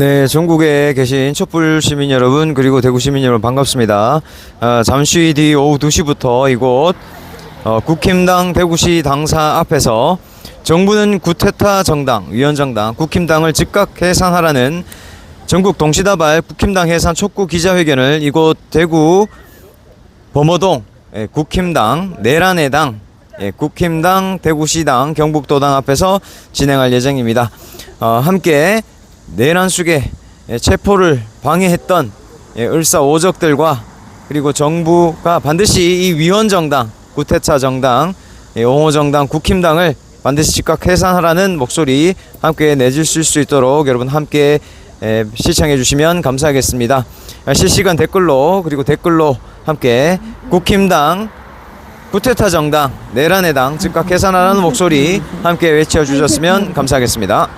네, 전국에 계신 촛불 시민 여러분 그리고 대구 시민 여러분 반갑습니다. 아, 잠시 뒤 오후 2시부터 이곳 어, 국힘당 대구시 당사 앞에서 정부는 구테타 정당, 위원정당, 국힘당을 즉각 해산하라는 전국 동시다발 국힘당 해산 촉구 기자회견을 이곳 대구 범어동 예, 국힘당 내란의 당 예, 국힘당 대구시당 경북도당 앞에서 진행할 예정입니다. 어, 함께 내란 속에 예, 체포를 방해했던 예, 을사오적들과 그리고 정부가 반드시 이 위원정당 구태차 정당 예, 옹호정당 국힘당을 반드시 즉각 해산하라는 목소리 함께 내주실 수 있도록 여러분 함께 예, 시청해 주시면 감사하겠습니다. 아, 실시간 댓글로 그리고 댓글로 함께 국힘당 구테타 정당 내란의 당 즉각 해산하라는 목소리 함께 외쳐 주셨으면 감사하겠습니다.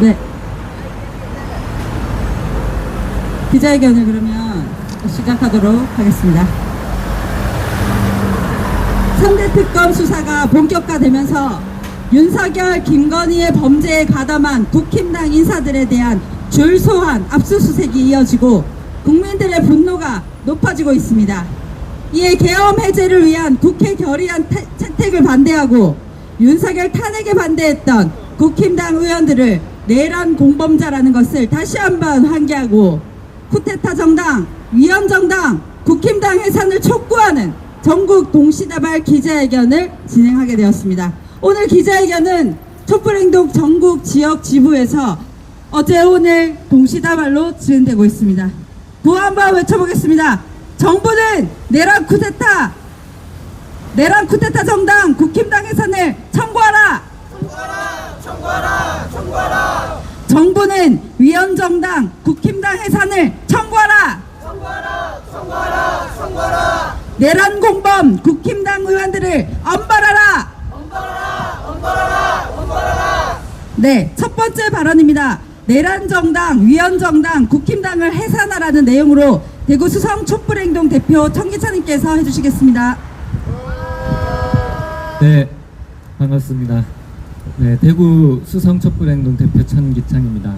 네. 기자회견을 그러면 시작하도록 하겠습니다. 3대 특검 수사가 본격화되면서 윤석열, 김건희의 범죄에 가담한 국힘당 인사들에 대한 줄소한 압수수색이 이어지고 국민들의 분노가 높아지고 있습니다. 이에 계엄 해제를 위한 국회 결의안 태- 채택을 반대하고 윤석열 탄핵에 반대했던 국힘당 의원들을 내란 공범자라는 것을 다시 한번 환기하고 쿠데타 정당, 위헌 정당, 국힘당 해산을 촉구하는 전국 동시다발 기자회견을 진행하게 되었습니다. 오늘 기자회견은 촛불행동 전국 지역 지부에서 어제 오늘 동시다발로 진행되고 있습니다. 구호 한번 외쳐보겠습니다. 정부는 내란 쿠데타, 내란 쿠데타 정당 국힘당 해산을 청구하라! 정부는 위헌정당 국힘당 해산을 청구하라! 내란 공범 국힘당 의원들을 엄벌하라! 네, 첫 번째 발언입니다. 내란 정당, 위헌 정당, 국힘당을 해산하라는 내용으로 대구 수성 촛불행동 대표 청기찬님께서 해주시겠습니다. 네, 반갑습니다. 네, 대구 수성 촛불행동 대표 천기창입니다.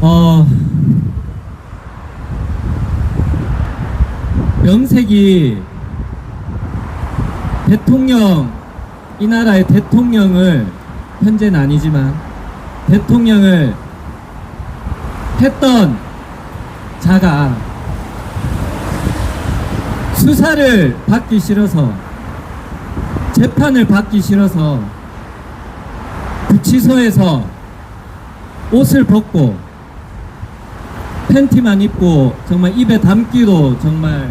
어, 명색이 대통령, 이 나라의 대통령을, 현재는 아니지만, 대통령을 했던 자가 수사를 받기 싫어서 재판을 받기 싫어서 구치소에서 옷을 벗고 팬티만 입고 정말 입에 담기도 정말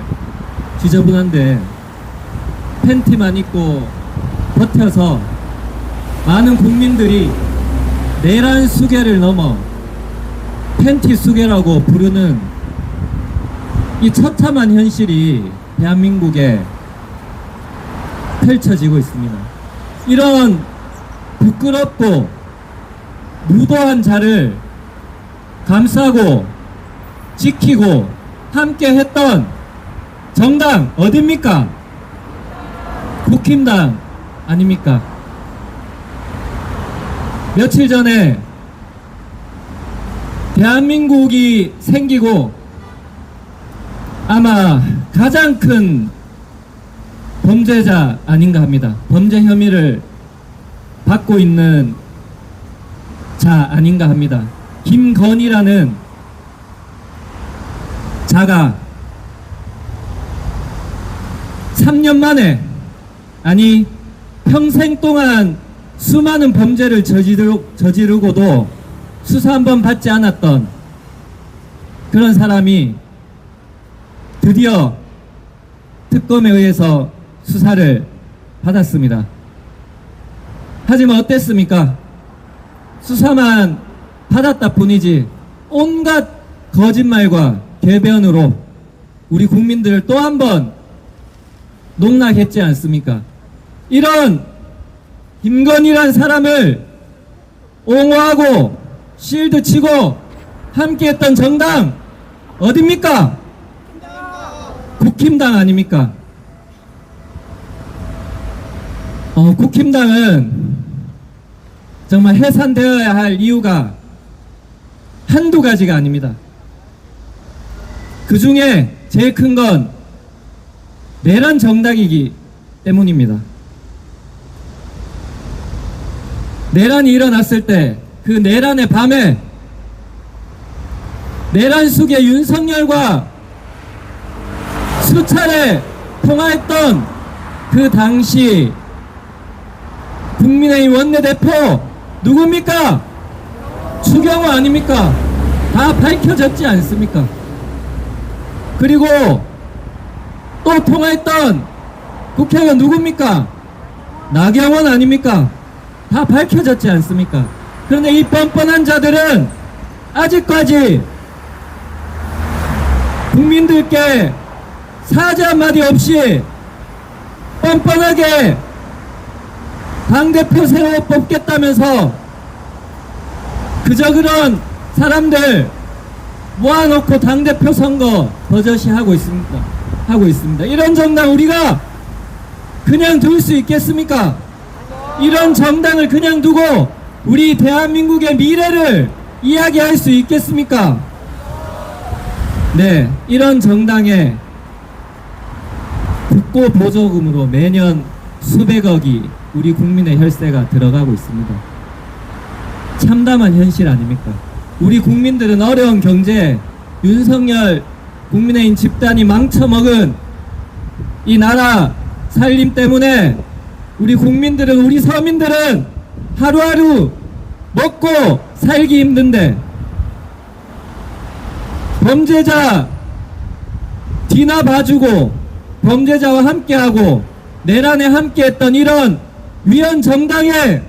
지저분한데 팬티만 입고 버텨서 많은 국민들이 내란 수계를 넘어 팬티 수계라고 부르는 이 처참한 현실이 대한민국에 펼쳐지고 있습니다. 이런 부끄럽고 무도한 자를 감싸고 지키고 함께 했던 정당 어딥니까? 국힘당 아닙니까? 며칠 전에 대한민국이 생기고 아마 가장 큰 범죄자 아닌가 합니다. 범죄 혐의를 받고 있는 자 아닌가 합니다. 김건희라는 자가 3년 만에 아니 평생 동안 수많은 범죄를 저지르, 저지르고도 수사 한 번 받지 않았던 그런 사람이 드디어 특검에 의해서 수사를 받았습니다. 하지만 어땠습니까? 수사만 받았다 뿐이지 온갖 거짓말과 궤변으로 우리 국민들을 또 한 번 농락했지 않습니까? 이런 김건희란 사람을 옹호하고 실드 치고 함께했던 정당 어딥니까? 국힘당 아닙니까? 어, 국힘당은 정말 해산되어야 할 이유가 한두 가지가 아닙니다. 그 중에 제일 큰 건 내란 정당이기 때문입니다. 내란이 일어났을 때 그 내란의 밤에 내란 속에 윤석열과 수차례 통화했던 그 당시 국민의힘 원내대표 누굽니까? 추경호 아닙니까? 다 밝혀졌지 않습니까? 그리고 또 통화했던 국회의원 누굽니까? 나경원 아닙니까? 다 밝혀졌지 않습니까? 그런데 이 뻔뻔한 자들은 아직까지 국민들께 사죄 한마디 없이 뻔뻔하게 당대표 세워 뽑겠다면서 그저 그런 사람들 모아놓고 당대표 선거 버젓이 하고 있습니다. 하고 있습니다. 이런 정당 우리가 그냥 둘 수 있겠습니까? 이런 정당을 그냥 두고 우리 대한민국의 미래를 이야기할 수 있겠습니까? 네, 이런 정당에 국고 보조금으로 매년 수백억이 우리 국민의 혈세가 들어가고 있습니다. 참담한 현실 아닙니까? 우리 국민들은 어려운 경제, 윤석열 국민의힘 집단이 망쳐먹은 이 나라 살림 때문에 우리 국민들은, 우리 서민들은 하루하루 먹고 살기 힘든데 범죄자 뒤나 봐주고 범죄자와 함께하고 내란에 함께했던 이런 위헌 정당에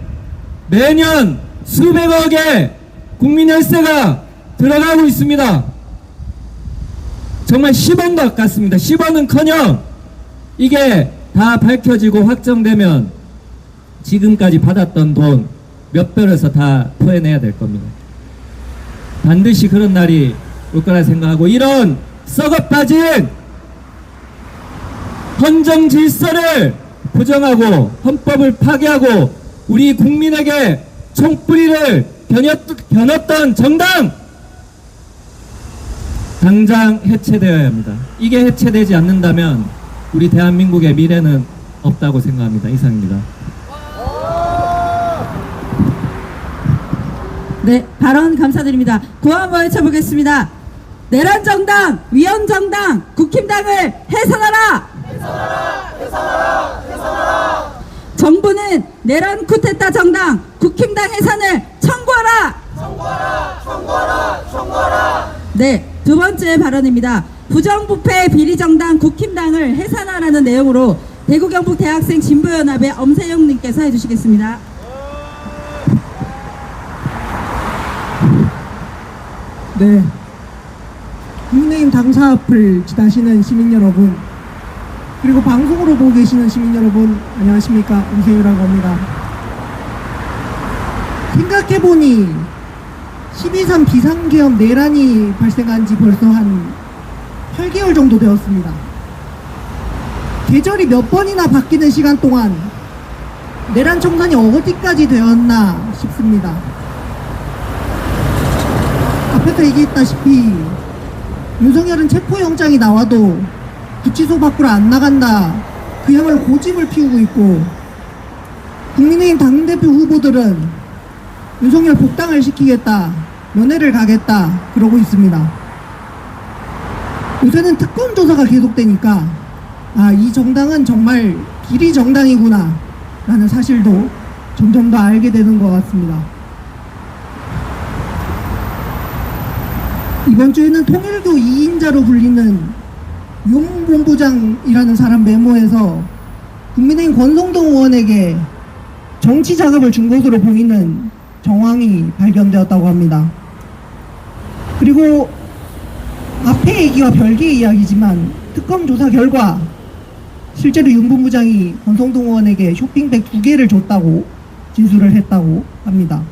매년 수백억의 국민 혈세가 들어가고 있습니다. 정말 10원도 아깝습니다. 10원은커녕 이게 다 밝혀지고 확정되면 지금까지 받았던 돈 몇 배로서 다 토해내야 될 겁니다. 반드시 그런 날이 올 거라 생각하고 이런 썩어 빠진 헌정 질서를 부정하고 헌법을 파괴하고 우리 국민에게 총뿌리를 겨눴, 겨눴 던 정당 당장 해체되어야 합니다. 이게 해체되지 않는다면 우리 대한민국의 미래는 없다고 생각합니다. 이상입니다. 네, 발언 감사드립니다. 구호 한 번 외쳐보겠습니다. 내란 정당, 위헌 정당, 국힘당을 해산하라! 정부는 내란 쿠데타 정당, 국힘당 해산을 청구하라! 청구하라! 청구하라! 청구하라! 네, 두 번째 발언입니다. 부정부패 비리정당 국힘당을 해산하라는 내용으로 대구 경북 대학생 진보연합의 엄세영 님께서 해주시겠습니다. 네. 국민의힘 당사 앞을 지나시는 시민 여러분, 그리고 방송으로 보고 계시는 시민 여러분, 안녕하십니까. 엄세유라고 합니다. 생각해보니 12.3 비상계엄 내란이 발생한 지 벌써 한 8개월 정도 되었습니다. 계절이 몇 번이나 바뀌는 시간 동안 내란 청산이 어디까지 되었나 싶습니다. 앞에서 얘기했다시피 윤석열은 체포영장이 나와도 구치소 밖으로 안 나간다. 그야말로 고집을 피우고 있고 국민의힘 당대표 후보들은 윤석열 복당을 시키겠다. 면회를 가겠다. 그러고 있습니다. 요새는 특검 조사가 계속되니까 아, 이 정당은 정말 비리 정당이구나. 라는 사실도 점점 더 알게 되는 것 같습니다. 이번 주에는 통일교 2인자로 불리는 윤 본부장이라는 사람 메모에서 국민의힘 권성동 의원에게 정치 자금을 준 것으로 보이는 정황이 발견되었다고 합니다. 그리고 앞의 얘기와 별개의 이야기지만 특검 조사 결과 실제로 윤 본부장이 권성동 의원에게 쇼핑백 두 개를 줬다고 진술을 했다고 합니다.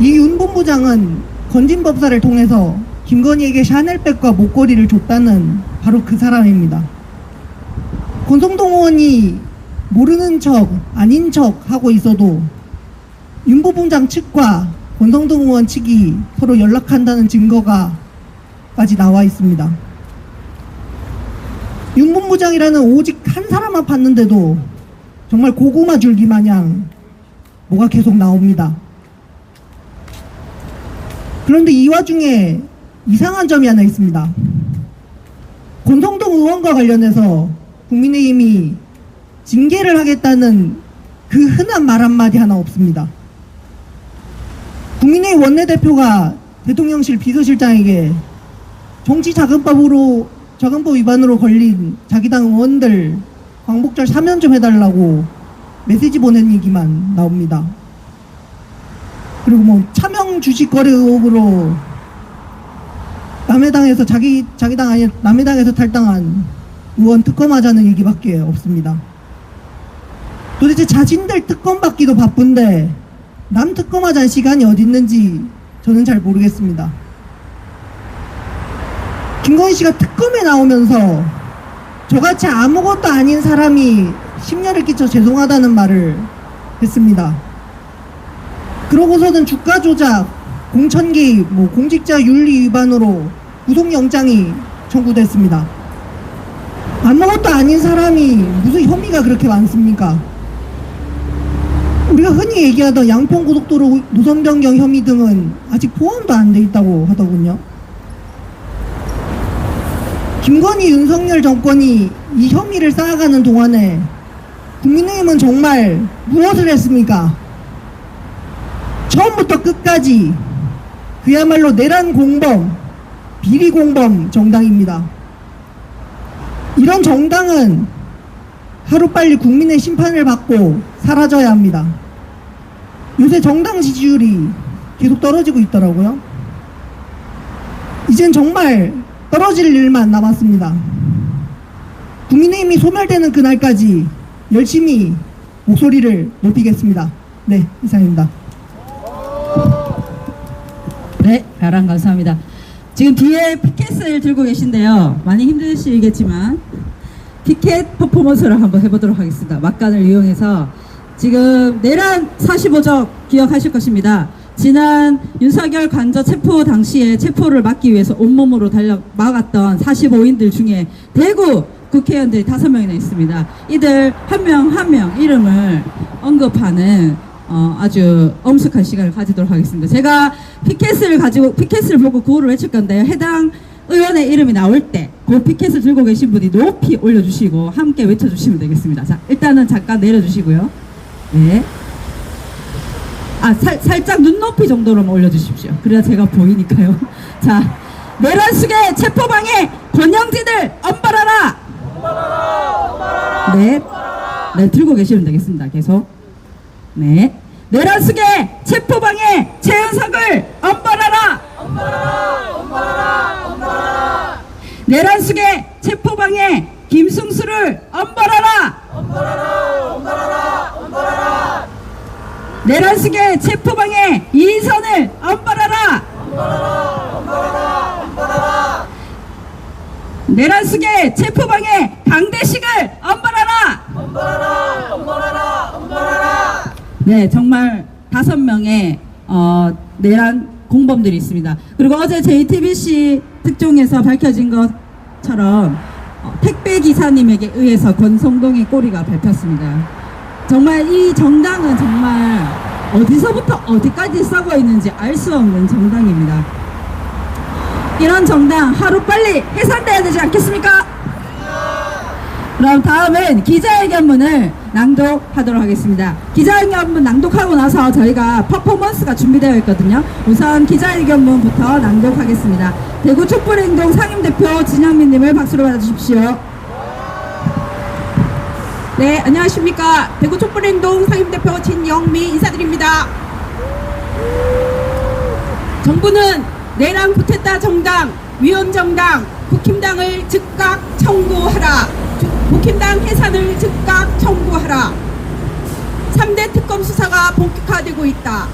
이 윤 본부장은 건진 법사를 통해서 김건희에게 샤넬백과 목걸이를 줬다는 바로 그 사람입니다. 권성동 의원이 모르는 척, 아닌 척 하고 있어도 윤 본부장 측과 권성동 의원 측이 서로 연락한다는 증거가 까지 나와 있습니다. 윤 본부장이라는 오직 한 사람만 봤는데도 정말 고구마 줄기 마냥 뭐가 계속 나옵니다. 그런데 이 와중에 이상한 점이 하나 있습니다. 권성동 의원과 관련해서 국민의힘이 징계를 하겠다는 그 흔한 말 한마디 하나 없습니다. 국민의힘 원내대표가 대통령실 비서실장에게 정치자금법으로 자금법 위반으로 걸린 자기 당 의원들 광복절 사면 좀 해달라고 메시지 보낸 얘기만 나옵니다. 그리고 뭐 차명 주식 거래 의혹으로 남의 당에서 자기 자기 당 아니 남의 당에서 탈당한 의원 특검하자는 얘기밖에 없습니다. 도대체 자신들 특검 받기도 바쁜데 남 특검하자는 시간이 어디 있는지 저는 잘 모르겠습니다. 김건희 씨가 특검에 나오면서 저같이 아무것도 아닌 사람이 심려를 끼쳐 죄송하다는 말을 했습니다. 그러고서는 주가 조작, 공천 개입, 뭐 공직자 윤리 위반으로 구속영장이 청구됐습니다. 아무것도 아닌 사람이 무슨 혐의가 그렇게 많습니까? 우리가 흔히 얘기하던 양평고속도로 노선 변경 혐의 등은 아직 포함도 안 돼 있다고 하더군요. 김건희 윤석열 정권이 이 혐의를 쌓아가는 동안에 국민의힘은 정말 무엇을 했습니까? 처음부터 끝까지 그야말로 내란 공범, 비리 공범 정당입니다. 이런 정당은 하루빨리 국민의 심판을 받고 사라져야 합니다. 요새 정당 지지율이 계속 떨어지고 있더라고요. 이젠 정말 떨어질 일만 남았습니다. 국민의힘이 소멸되는 그날까지 열심히 목소리를 높이겠습니다. 네, 이상입니다. 네, 가랑 감사합니다. 지금 뒤에 피켓을 들고 계신데요. 많이 힘드시겠지만 피켓 퍼포먼스를 한번 해보도록 하겠습니다. 막간을 이용해서 지금 내란 45적 기억하실 것입니다. 지난 윤석열 관저 체포 당시에 체포를 막기 위해서 온몸으로 달려 막았던 45인들 중에 대구 국회의원들이 다섯 명이나 있습니다. 이들 한 명 한명 이름을 언급하는 어, 아주 엄숙한 시간을 가지도록 하겠습니다. 제가 피켓을 가지고 피켓을 보고 구호를 외칠 건데요. 해당 의원의 이름이 나올 때 그 피켓을 들고 계신 분이 높이 올려주시고 함께 외쳐주시면 되겠습니다. 자, 일단은 잠깐 내려주시고요. 네. 아, 살, 살짝 눈높이 정도로만 올려주십시오. 그래야 제가 보이니까요. 자, 내란 숙의 체포방해 권영진을 엄벌하라! 네. 네, 들고 계시면 되겠습니다. 계속. 네. 내란 숙의 체포방해 최은석을 엄벌하라! 내란 숙의 체포방해 김승수를 엄벌하라! 내란 숙의 체포방해 이선을 엄벌하라! 내란 숙의 체포방해 강대식을 엄벌하라! 네, 정말 다섯 명의 어, 내란 공범들이 있습니다. 그리고 어제 JTBC 특종에서 밝혀진 것처럼 어, 택배 기사님에게 의해서 권성동의 꼬리가 밟혔습니다. 정말 이 정당은 정말 어디서부터 어디까지 썩어 있는지 알 수 없는 정당입니다. 이런 정당 하루 빨리 해산돼야 되지 않겠습니까? 그럼 다음은 기자회견문을 낭독하도록 하겠습니다. 기자회견문 낭독하고 나서 저희가 퍼포먼스가 준비되어 있거든요. 우선 기자회견문부터 낭독하겠습니다. 대구 촛불행동 상임대표 진영민님을 박수로 받아주십시오. 네, 안녕하십니까. 대구 촛불행동 상임대표 진영미 인사드립니다. 정부는 내란 쿠데타 정당, 위원정당, 국힘당을 즉각 청구하라. 주- 국힘당 해산을 즉각 청구하라. 3대 특검 수사가 본격화되고 있다.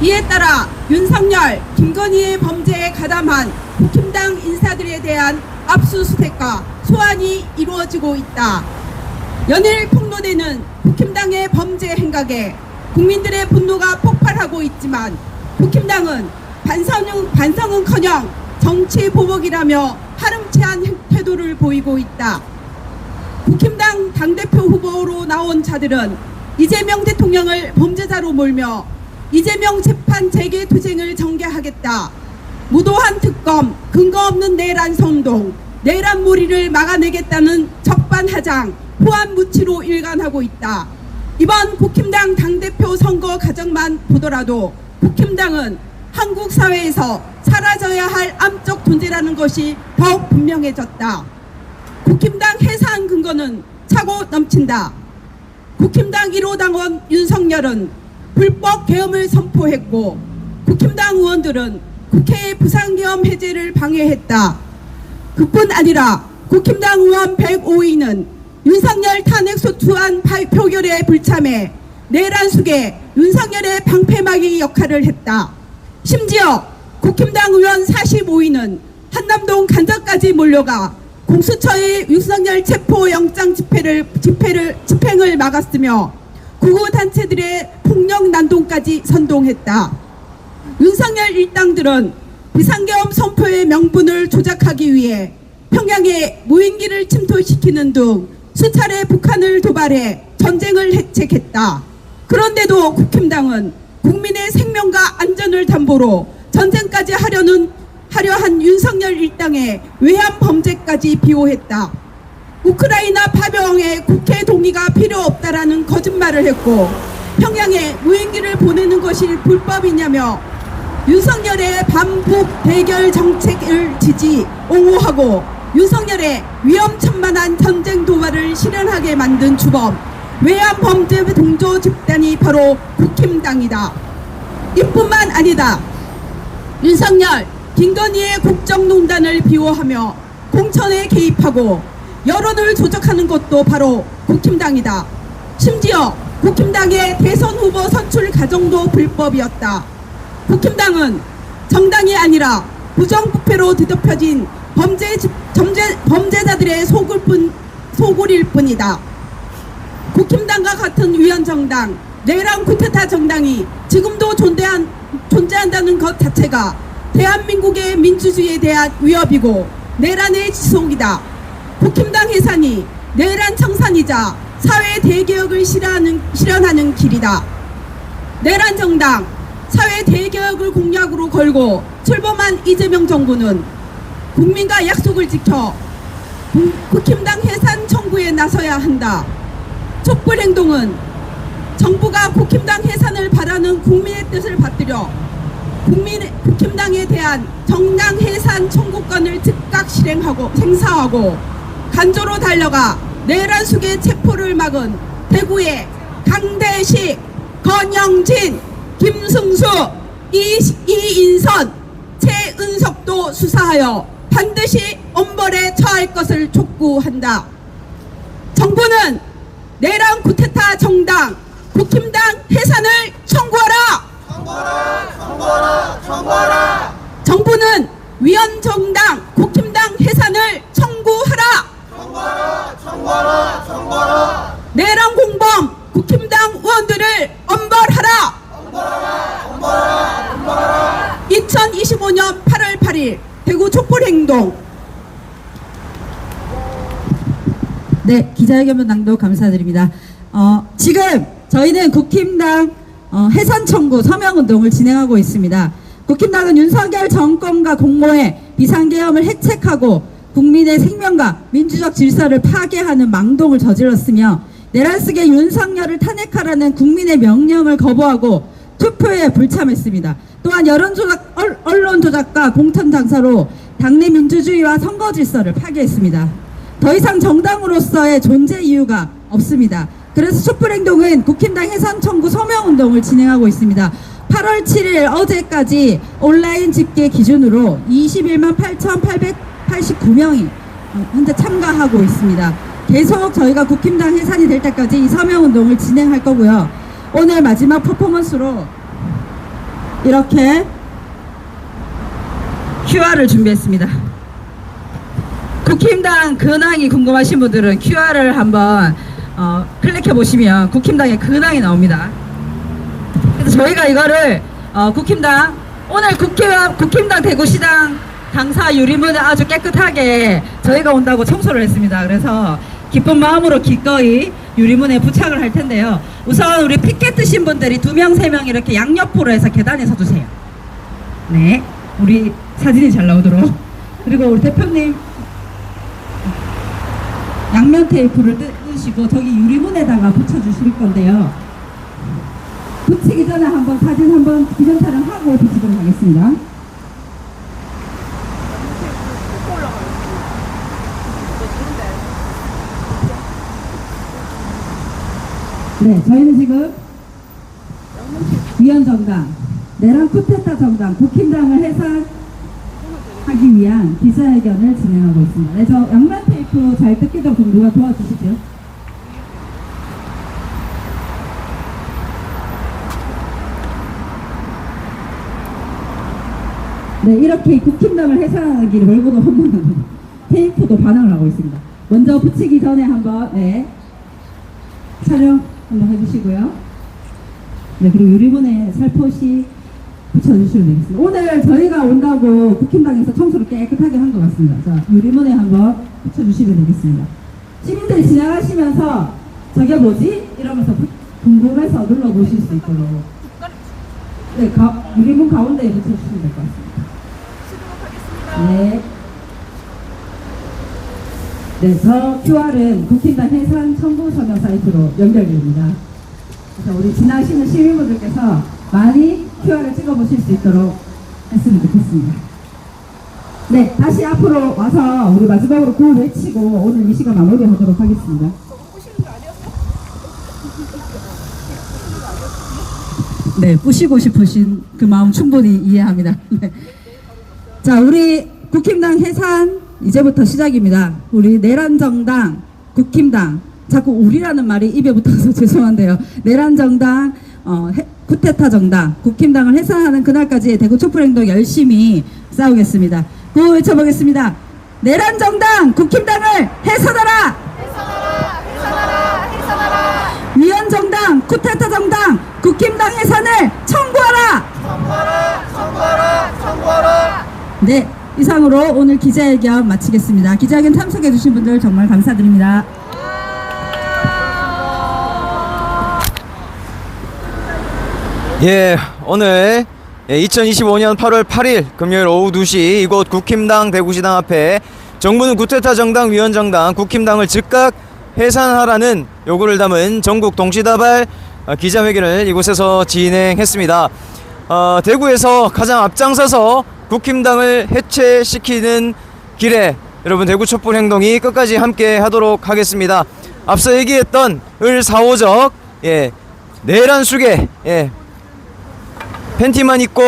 이에 따라 윤석열, 김건희의 범죄에 가담한 국힘당 인사들에 대한 압수수색과 소환이 이루어지고 있다. 연일 폭로되는 국힘당의 범죄 행각에 국민들의 분노가 폭발하고 있지만 국힘당은 반성은, 반성은커녕 정치 보복이라며 파렴치한 행- 태도를 보이고 있다. 국힘당 당대표 후보로 나온 자들은 이재명 대통령을 범죄자로 몰며 이재명 재판 재개 투쟁을 전개하겠다. 무도한 특검, 근거 없는 내란 선동, 내란 몰이를 막아내겠다는 적반하장, 호환 무치로 일관하고 있다. 이번 국힘당 당대표 선거 과정만 보더라도 국힘당은 한국 사회에서 사라져야 할 암적 존재라는 것이 더욱 분명해졌다. 국힘당 해산 근거는 차고 넘친다. 국힘당 1호 당원 윤석열은 불법 계엄을 선포했고 국힘당 의원들은 국회의 부상계엄 해제를 방해했다. 그뿐 아니라 국힘당 의원 105인은 윤석열 탄핵 소추안 파- 표결에 불참해 내란 속에 윤석열의 방패막이 역할을 했다. 심지어 국힘당 의원 45인은 한남동 간접까지 몰려가 공수처의 윤석열 체포 영장 집회를 집회를 집행을 막았으며 구호 단체들의 폭력 난동까지 선동했다. 윤석열 일당들은 비상계엄 선포의 명분을 조작하기 위해 평양에 무인기를 침투시키는 등 수차례 북한을 도발해 전쟁을 해책했다. 그런데도 국힘당은 국민의 생명과 안전을 담보로 전쟁까지 하려는 하려 한 윤석열 일당의 외환 범죄까지 비호했다. 우크라이나 파병에 국회 동의가 필요 없다라는 거짓말을 했고 평양에 무인기를 보내는 것이 불법이냐며 윤석열의 반북 대결 정책을 지지 옹호하고 윤석열의 위험천만한 전쟁 도발을 실현하게 만든 주범 외환 범죄 동조 집단이 바로 국힘당이다. 이뿐만 아니다. 윤석열, 김건희의 국정농단을 비호하며 공천에 개입하고 여론을 조작하는 것도 바로 국힘당이다. 심지어 국힘당의 대선 후보 선출 과정도 불법이었다. 국힘당은 정당이 아니라 부정부패로 뒤덮여진 범죄, 범죄, 범죄자들의 속을 뿐, 소굴일 뿐이다. 국힘당과 같은 위원정당, 내란 쿠데타 정당이 지금도 존재한, 존재한다는 것 자체가 대한민국의 민주주의에 대한 위협이고 내란의 지속이다. 국힘당 해산이 내란 청산이자 사회 대개혁을 실현하는, 실현하는 길이다. 내란 정당, 사회 대개혁을 공약으로 걸고 출범한 이재명 정부는 국민과 약속을 지켜 국- 국힘당 해산 청구에 나서야 한다. 촛불 행동은 정부가 국힘당 해산을 바라는 국민의 뜻을 받들여 국민 국힘당에 대한 정당 해산 청구권을 즉각 실행하고 생사하고 간조로 달려가 내란 속의 체포를 막은 대구의 강대식, 건영진, 김승수, 이, 이인선, 최은석도 수사하여 반드시 엄벌에 처할 것을 촉구한다. 정부는 내란 쿠데타 정당 국힘당 해산을 청구하라. 정부는 위원 정당 국힘당 해산을 청구하라. 내란 공범 국힘당 의원들을 엄벌하라. 2000 2025년 8월 8일 대구 촛불행동 네, 기자회견 낭독 감사드립니다. 어, 지금 저희는 국힘당 어, 해산 청구 서명 운동을 진행하고 있습니다. 국힘당은 윤석열 정권과 공모해 비상계엄을 해책하고 국민의 생명과 민주적 질서를 파괴하는 망동을 저질렀으며 내란 속의 윤석열을 탄핵하라는 국민의 명령을 거부하고 투표에 불참했습니다. 또한 여론조작, 얼- 언론조작과 공천 장사로 당내 민주주의와 선거 질서를 파괴했습니다. 더 이상 정당으로서의 존재 이유가 없습니다. 그래서 촛불행동은 국힘당 해산 청구 서명 운동을 진행하고 있습니다. 8월 7일 어제까지 온라인 집계 기준으로 21만 8,889명이 현재 참가하고 있습니다. 계속 저희가 국힘당 해산이 될 때까지 이 서명 운동을 진행할 거고요. 오늘 마지막 퍼포먼스로 이렇게 QR을 준비했습니다. 국힘당 근황이 궁금하신 분들은 QR을 한번 어, 클릭해 보시면 국힘당의 근황이 나옵니다. 그래서 저희가 이거를 어, 국힘당 오늘 국힘, 국힘당 대구시당 당사 유리문을 아주 깨끗하게 저희가 온다고 청소를 했습니다. 그래서 기쁜 마음으로 기꺼이 유리문에 부착을 할 텐데요. 우선 우리 피켓 드신 분들이 두 명, 세 명 이렇게 양옆으로 해서 계단에 서주세요. 네. 우리 사진이 잘 나오도록. 그리고 우리 대표님 양면 테이프를 뜯- 뜯으시고 저기 유리문에다가 붙여주실 건데요. 붙이기 전에 한번 사진 한번 기존 촬영하고 붙이도록 하겠습니다. 네, 저희는 지금 위원정당, 내란 쿠데타 정당, 국힘당을 해산하기 위한 기자회견을 진행하고 있습니다. 네, 저 양면 테이프 잘 뜯기도록 좀 누가 도와주시죠? 네, 이렇게 국힘당을 해산하기를 몰고도 헌문하는 테이프도 반응을 하고 있습니다. 먼저 붙이기 전에 한번 네, 촬영 한번 해주시고요. 네, 그리고 유리문에 살포시 붙여주시면 되겠습니다. 오늘 저희가 온다고 국힘당에서 청소를 깨끗하게 한 것 같습니다. 자, 유리문에 한번 붙여주시면 되겠습니다. 시민들이 지나가시면서 저게 뭐지? 이러면서 부- 궁금해서 눌러보실 수 있도록 네, 가, 유리문 가운데에 붙여주시면 될 것 같습니다. 네. 네, 저 QR은 국힘당 해산 청구 서명 사이트로 연결됩니다. 그래서 우리 지나시는 시민분들께서 많이 QR을 찍어보실 수 있도록 했으면 좋겠습니다. 네, 다시 앞으로 와서 우리 마지막으로 구호 외치고 오늘 이 시간 마무리하도록 하겠습니다. 네, 뿌시고 싶으신 그 마음 충분히 이해합니다. 네. 자, 우리 국힘당 해산 이제부터 시작입니다. 우리 내란정당, 국힘당, 자꾸 우리라는 말이 입에 붙어서 죄송한데요. 내란정당, 어, 해- 쿠데타 정당, 국힘당을 해산하는 그날까지 대구 촛불행동 열심히 싸우겠습니다. 구호 외쳐보겠습니다. 내란 정당, 국힘당을 해산하라! 위원정당, 쿠데타 정당, 국힘당 해산을 청구하라! 네, 이상으로 오늘 기자회견 마치겠습니다. 기자회견 참석해주신 분들 정말 감사드립니다. 예, 오늘 2025년 8월 8일 금요일 오후 2시 이곳 국힘당 대구시당 앞에 정부는 구테타 정당 위원정당 국힘당을 즉각 해산하라는 요구를 담은 전국 동시다발 어, 기자회견을 이곳에서 진행했습니다. 어, 대구에서 가장 앞장서서 국힘당을 해체시키는 길에 여러분 대구 촛불 행동이 끝까지 함께 하도록 하겠습니다. 앞서 얘기했던 을 4호적 예, 내란 수계 예, 팬티만 입고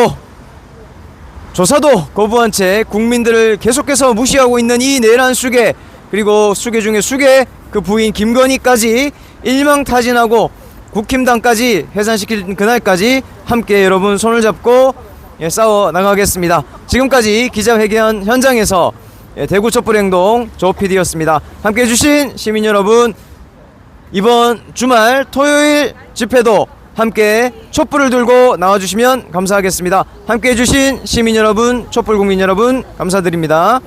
조사도 거부한 채 국민들을 계속해서 무시하고 있는 이 내란 수계 그리고 수계 중에 수계 그 부인 김건희까지 일망타진하고 국힘당까지 해산시킬 그날까지 함께 여러분 손을 잡고 예, 싸워 나가겠습니다. 지금까지 기자회견 현장에서 예, 대구 촛불행동 조PD였습니다. 함께 해주신 시민 여러분 이번 주말 토요일 집회도 함께 촛불을 들고 나와주시면 감사하겠습니다. 함께 해주신 시민 여러분, 촛불 국민 여러분, 감사드립니다.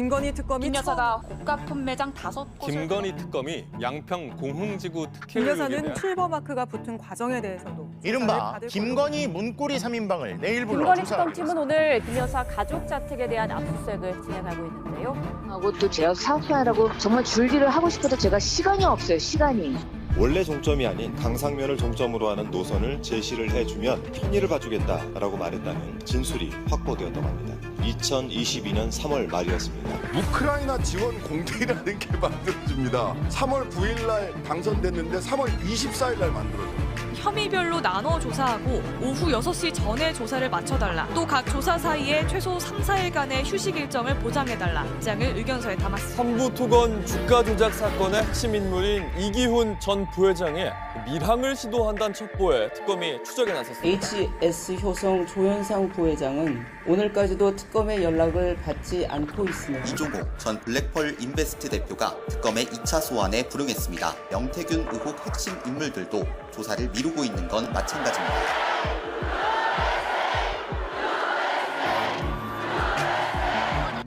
김건희 특검이 김 여사가 호가 판매장 다섯 곳을 김건희 특검이 양평 공흥지구 김 특혜를 여사는 출범 마크가 붙은 과정에 대해서도 이른바 받을 김건희 문고리 3인방을 내일 불러 김건희 특검팀은 오늘 김 여사 가족 자택에 대한 압수수색을 진행하고 있는데요. 하고 또 제가 사퇴하라고 정말 줄기를 하고 싶어도 제가 시간이 없어요 시간이 원래 종점이 아닌 강상면을 종점으로 하는 노선을 제시를 해주면 편의를 봐주겠다라고 말했다는 진술이 확보되었다고 합니다. 2022년 3월 말이었습니다. 우크라이나 지원 공대라는 게 만들어집니다. 3월 9일 날 당선됐는데 3월 24일 날 만들어져요. 혐의별로 나눠 조사하고 오후 6시 전에 조사를 마쳐달라. 또 각 조사 사이에 최소 3, 4일간의 휴식 일정을 보장해달라. 입장을 의견서에 담았습니다. 삼부토건 주가 조작 사건의 핵심 인물인 이기훈 전 부회장의 밀항을 시도한다는 첩보에 특검이 추적에 나섰습니다. HS 효성 조현상 부회장은 오늘까지도 특검의 연락을 받지 않고 있으며 이종호 전 블랙펄 인베스트 대표가 특검의 2차 소환에 불응했습니다. 명태균 의혹 핵심 인물들도 조사를 미루 고 있는 건 마찬가지입니다.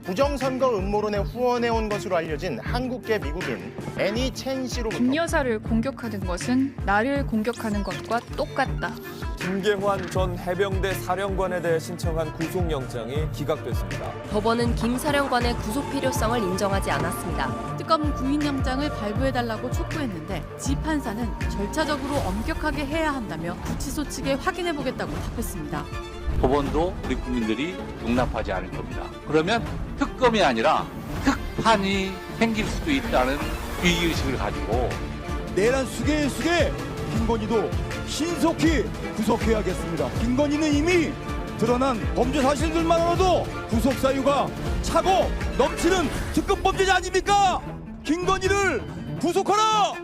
부정선거 음모론에 후원해온 것으로 알려진 한국계 미국인 애니 첸 씨로부터 김 여사를 공격하는 것은 나를 공격하는 것과 똑같다. 김계환 전 해병대 사령관에 대해 신청한 구속영장이 기각됐습니다. 법원은 김 사령관의 구속 필요성을 인정하지 않았습니다. 특검 구인영장을 발부해달라고 촉구했는데 지 판사는 절차적으로 엄격하게 해야 한다며 구치소 측에 확인해보겠다고 답했습니다. 법원도 우리 국민들이 용납하지 않을 겁니다. 그러면 특검이 아니라 특판이 생길 수도 있다는 위기의식을 가지고 내란 수계의 수계 김건희도 신속히 구속해야겠습니다. 김건희는 이미 드러난 범죄 사실들만으로도 구속 사유가 차고 넘치는 특급 범죄자 아닙니까? 김건희를 구속하라!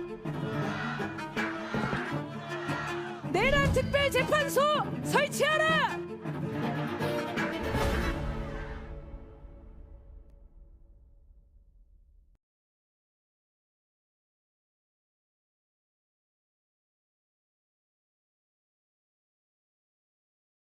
내란 특별재판소 설치하라!